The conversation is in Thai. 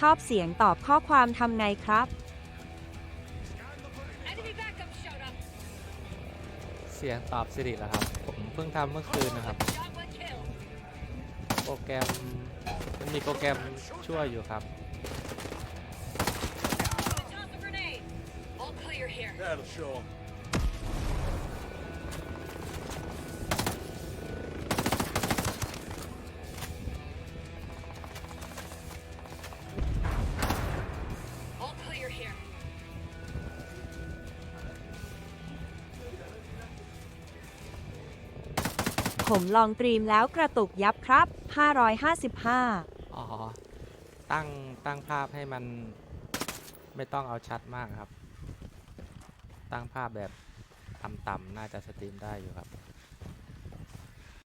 ชอบเสียงตอบข้อความทำไงครับ Enemy backup showed up. เสียงตอบสิริแล้วครับ ผมเพิ่งทำเมื่อคืนนะครับ Shot one kill. โปรแกรมมันมีโปรแกรมช่วยอยู่ครับ Toss a grenade. All clear here. That'll show 'em. ผมลองตรีมแล้วกระตุกยับครับ 555 อ๋อ ตั้งตั้งภาพให้มันไม่ต้องเอาชัดมากครับ ตั้งภาพแบบต่ำๆน่าจะสตรีมได้อยู่ครับ